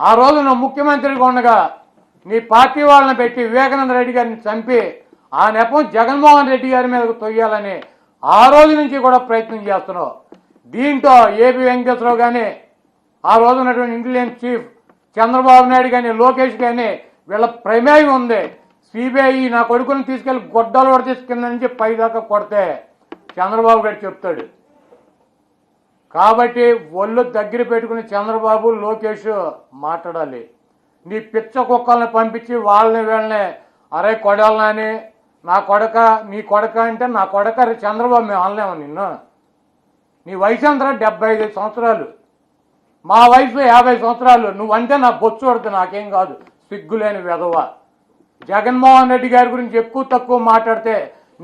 ఆ రోజు నువ్వు ముఖ్యమంత్రిగా ఉండగా నీ పార్టీ వాళ్ళని పెట్టి వివేకానంద రెడ్డి గారిని చంపి ఆ నెపం జగన్మోహన్ రెడ్డి గారి మీదకు తొయ్యాలని ఆ రోజు నుంచి కూడా ప్రయత్నం చేస్తున్నావు. దీంతో ఏపీ వెంకటేశ్వరరావు కానీ ఆ రోజు ఉన్నటువంటి ఇంటెలిజెన్స్ చీఫ్ చంద్రబాబు నాయుడు కానీ లోకేష్ కానీ వీళ్ళ ప్రమేయం ఉంది. సిబిఐ నా కొడుకుని తీసుకెళ్ళి గొడ్డలు కొడితే కింద నుంచి పైదాకా కొడితే చంద్రబాబు గారు చెప్తాడు. కాబట్టి ఒళ్ళు దగ్గర పెట్టుకుని చంద్రబాబు లోకేష్ మాట్లాడాలి. నీ పిచ్చ కుక్కల్ని పంపించి వాళ్ళని వీళ్ళని అరే కొడాలని నా కొడక నీ కొడక అంటే నా కొడక అరే చంద్రబాబు మేము అనలేము నిన్ను. నీ వయసు అంతా డెబ్బై ఐదు సంవత్సరాలు. మా వయసు యాభై సంవత్సరాలు. నువ్వంటే నా బొచ్చు పడుతు నాకేం కాదు. సిగ్గులేని వెధవ. జగన్మోహన్ రెడ్డి గారి గురించి ఎక్కువ తక్కువ మాట్లాడితే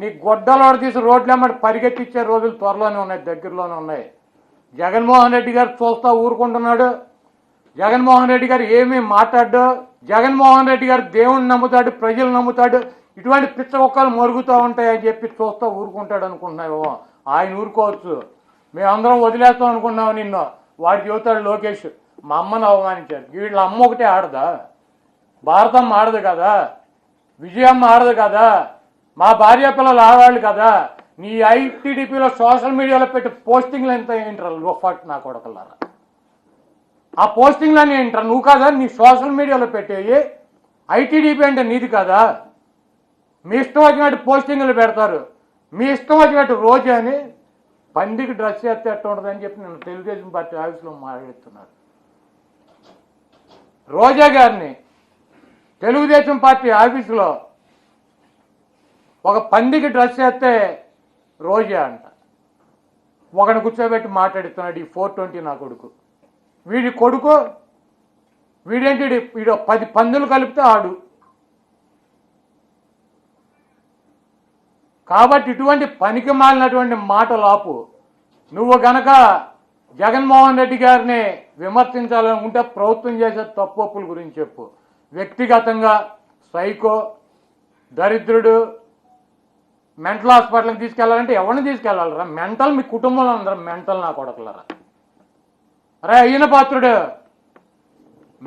నీ గొడ్డలోడ తీసి రోడ్లెమ్మడి పరిగెత్తిచ్చే రోజులు త్వరలోనే ఉన్నాయి దగ్గరలోనే ఉన్నాయి. జగన్మోహన్ రెడ్డి గారు చూస్తా ఊరుకుంటున్నాడు. జగన్మోహన్ రెడ్డి గారు ఏమీ మాట్లాడ్డు. జగన్మోహన్ రెడ్డి గారు దేవుణ్ణి నమ్ముతాడు ప్రజలు నమ్ముతాడు. ఇటువంటి పిచ్చ కుక్కలు మరుగుతూ ఉంటాయని చెప్పి చూస్తా ఊరుకుంటాడు అనుకుంటున్నావు. ఆయన ఊరుకోవచ్చు. మేమందరం వదిలేస్తాం అనుకున్నావు నిన్ను. వాడు చెబుతాడు లోకేష్. మా అమ్మను అవమానించారు. వీళ్ళ అమ్మ ఒకటే ఆడదా? భారతమ్మ ఆడదు కదా? విజయమ్మ ఆడదు కదా? మా భార్య పిల్లలు ఆడవాళ్ళు కదా? నీ ఐటీడీపీలో సోషల్ మీడియాలో పెట్టి పోస్టింగ్లు ఎంత ఏంటరా లోఫాట్ నా కొడకలారా? ఆ పోస్టింగ్లన్నీ ఏంటరా? నువ్వు కాదా? నీ సోషల్ మీడియాలో పెట్టేయి. ఐటీడీపీ అంటే నీది కదా? మీ ఇష్టం వచ్చినట్టు పోస్టింగ్లు పెడతారు. మీ ఇష్టం వచ్చినట్టు రోజు అని పందికి డ్రెస్ చేస్తే ఎట్ట అని చెప్పి నేను తెలుగుదేశం పార్టీ ఆఫీస్లో మాట్లాడుతున్నారు. రోజా గారిని తెలుగుదేశం పార్టీ ఆఫీసులో ఒక పందికి డ్రెస్ చేస్తే రోజా అంట. ఒకని కూర్చోబెట్టి మాట్లాడుతున్నాడు ఈ ఫోర్ ట్వంటీ నా కొడుకు. వీడి కొడుకు వీడేంటి వీడు- పది పందులు కలిపితే ఆడు. కాబట్టి ఇటువంటి పనికి మాలినటువంటి మాటలు ఆపు నువ్వు గనక జగన్మోహన్ రెడ్డి గారిని విమర్శించాలనుకుంటే ప్రభుత్వం చేసే తప్పుల గురించి చెప్పు. వ్యక్తిగతంగా సైకో దరిద్రుడు మెంటల్ హాస్పిటల్కి తీసుకెళ్ళాలంటే ఎవరిని తీసుకెళ్ళాలరా మెంటల్ మీ కుటుంబంలో ఉందరా మెంటల్ నా కొడకలరా? రే అయిన పాత్రుడు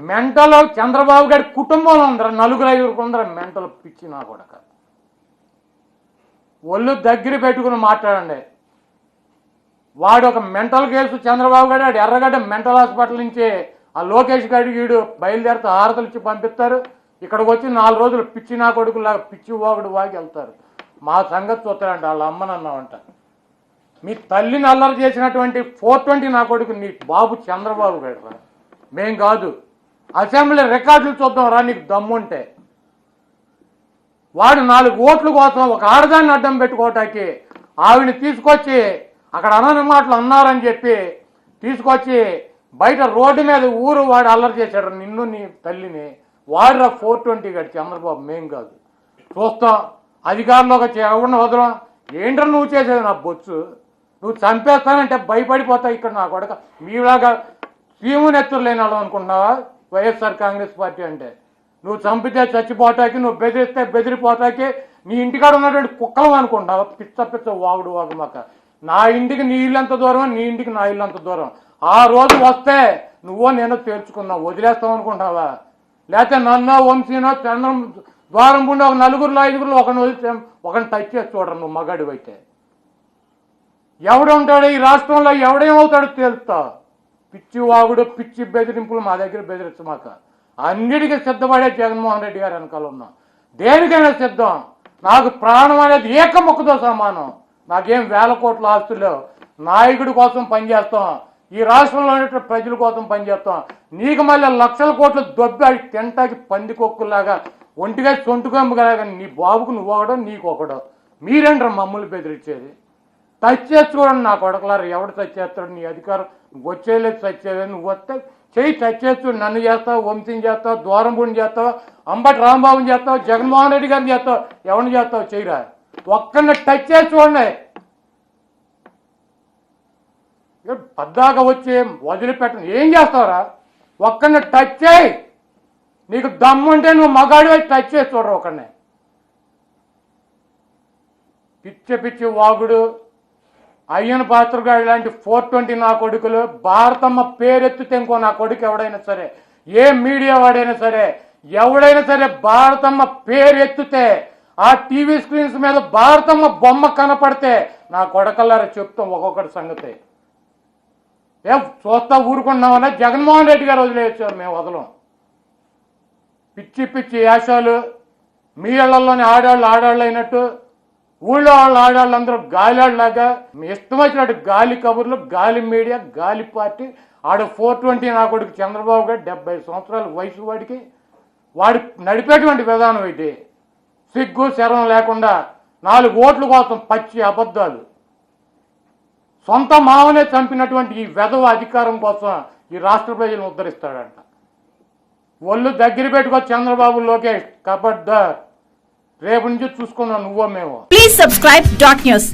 మెంటల్ చంద్రబాబు గారి కుటుంబంలో ఉందరా నలుగురు ఐదుగురు ఉందరా మెంటల్ పిచ్చి నా కొడక. ఒళ్ళు దగ్గర పెట్టుకుని మాట్లాడండి. వాడు ఒక మెంటల్ కేసు చంద్రబాబు గారు వాడు ఎర్రగడ్డ మెంటల్ హాస్పిటల్ నుంచి ఆ లోకేష్ గారి వీడు బయలుదేరితే హారతలు ఇచ్చి పంపిస్తారు. ఇక్కడికి వచ్చి నాలుగు రోజులు పిచ్చి నా కొడుకులాగా పిచ్చి వాగుడు వాగి వెళ్తారు. మా సంగతి చూస్తారంట వాళ్ళ అమ్మనన్నామంట మీ తల్లిని అల్లరి చేసినటువంటి ఫోర్ ట్వంటీ నా కొడుకు నీ బాబు చంద్రబాబు గారు రా. మేం కాదు. అసెంబ్లీ రికార్డులు చూద్దాం రా నీకు దమ్ముంటే. వాడు నాలుగు ఓట్ల కోసం ఒక ఆడదాన్ని అడ్డం పెట్టుకోవటానికి ఆవిడని తీసుకొచ్చి అక్కడ అనని మాటలు అన్నారని చెప్పి తీసుకొచ్చి బయట రోడ్డు మీద ఊరు వాడు అల్లరి చేశాడు నిన్ను నీ తల్లిని. వాడురా ఫోర్ ట్వంటీ గడిచి చంద్రబాబు మేం కాదు. చూస్తాం. అధికారంలోకి వచ్చి ఎవరిని వదలం? ఏంట్రా నువ్వు చేసేది? నా బొచ్చు. నువ్వు చంపేస్తానంటే భయపడిపోతావు ఇక్కడ నా కొడక. మీలాగా సీము నెత్తురు లేని వాళ్ళు అనుకుంటున్నావా? వైఎస్ఆర్ కాంగ్రెస్ పార్టీ అంటే. నువ్వు చంపితే చచ్చిపోతాకి నువ్వు బెదిరిస్తే బెదిరిపోతాకి నీ ఇంటికాడ ఉన్నటువంటి కుక్కలు అనుకుంటున్నావా? పిచ్చ పిచ్చ వాగుడు వాగుమాక నా ఇంటికి నీ ఇల్లు ఎంత దూరం? నీ ఇంటికి నా ఇల్లు అంత దూరం? ఆ రోజు వస్తే నువ్వో నేను తేల్చుకున్నావు వదిలేస్తావు అనుకుంటున్నావా? లేకపోతే నన్నో వంశీనో చంద్రం ద్వారం గుండా ఒక నలుగురులో ఐదుగురులో ఒకరిని వదిలితే ఒకరిని టచ్ చేసి చూడరు నువ్వు మగాడు అయితే. ఎవడుంటాడు ఈ రాష్ట్రంలో? ఎవడేమవుతాడు తేలుతా. పిచ్చి వాగుడు పిచ్చి బెదిరింపులు మా దగ్గర బెదిరించమాక అన్నిటికీ సిద్ధపడే జగన్మోహన్ రెడ్డి గారు వెనకాల ఉన్నాం. దేనికైనా సిద్ధం. నాకు ప్రాణం అనేది ఏక సమానం. నాకేం వేల కోట్ల ఆస్తులు నాయకుడి కోసం పనిచేస్తాం. ఈ రాష్ట్రంలో ఉన్నటువంటి ప్రజల కోసం పనిచేస్తాం. నీకు మళ్ళీ లక్షల కోట్లు దొబ్బి అవి తింటాకి పందికొక్కులాగా ఒంటిగా సొంటుకొమ్మగలాగా నీ బాబుకు నువ్వు ఒకడో నీకు ఒకడో మీరేంటారు మమ్మల్ని బెదిరించేది? టచ్ చేసి చూడండి నా కొడకలారు? ఎవడు టచ్ చేస్తాడు నీ అధికారం వచ్చేలేదు టచ్ చేయలేదు నువ్వు వస్తే చెయ్యి టచ్ నన్ను చేస్తావు వంశీని చేస్తావు ద్వారంపూడిని చేస్తావు అంబటి రాంబాబుని చేస్తావు జగన్మోహన్ రెడ్డి గారిని చేస్తావు ఎవరిని చేస్తావు చెయ్యరా. ఒక్కరిని టచ్ చేసుకోండి. పద్దాక వచ్చి వదిలిపెట్టను. ఏం చేస్తావురా? ఒక్కరిని టచ్ చేయి. నీకు దమ్ముంటే నువ్వు మగాడివై టచ్ చేసి చూడరు ఒకనే పిచ్చి పిచ్చి వాగుడు అయ్యన పాత్రగాడు ఇలాంటి ఫోర్ ట్వంటీ నా కొడుకులు భారతమ్మ పేరెత్తితే ఇంకో నా కొడుకు ఎవడైనా సరే ఏ మీడియా వాడైనా సరే ఎవడైనా సరే భారతమ్మ పేరు ఎత్తితే ఆ టీవీ స్క్రీన్స్ మీద భారతమ్మ బొమ్మ కనపడితే నా కొడకల్లారా చెప్తాం ఒక్కొక్కటి సంగతి. ఏ చూస్తా ఊరుకున్నామన్నా జగన్మోహన్ రెడ్డి గారు వదిలేసారు మేము వదలం. పిచ్చి పిచ్చి వేషాలు మీ ఇళ్ళలోని ఆడాళ్ళు ఆడాళ్ళు అయినట్టు ఊళ్ళో వాళ్ళ ఆడాళ్ళు అందరూ గాలిలాగా మీ ఇష్టం వచ్చినట్టు గాలి కబుర్లు గాలి మీడియా గాలి పార్టీ ఆడ ఫోర్ ట్వంటీ నా కొడుకు చంద్రబాబు గారు డెబ్బై సంవత్సరాల వయసు వాడికి వాడి నడిపేటువంటి విధానం ఇది. సిగ్గు శరం లేకుండా నాలుగు ఓట్ల కోసం పచ్చి అబద్ధాలు. సొంత మావనే చంపినటువంటి ఈ వెధవ అధికారం కోసం ఈ రాష్ట్ర ప్రజలను ఉద్ధరిస్తాడంట. ఒళ్ళు దగ్గర పెట్టుకో చంద్రబాబు లోకేష్. కబడ్దార్. రేపు నుంచి చూసుకున్నాం నువ్వో మేము ప్లీజ్ సబ్స్క్రైబ్ డాట్ న్యూస్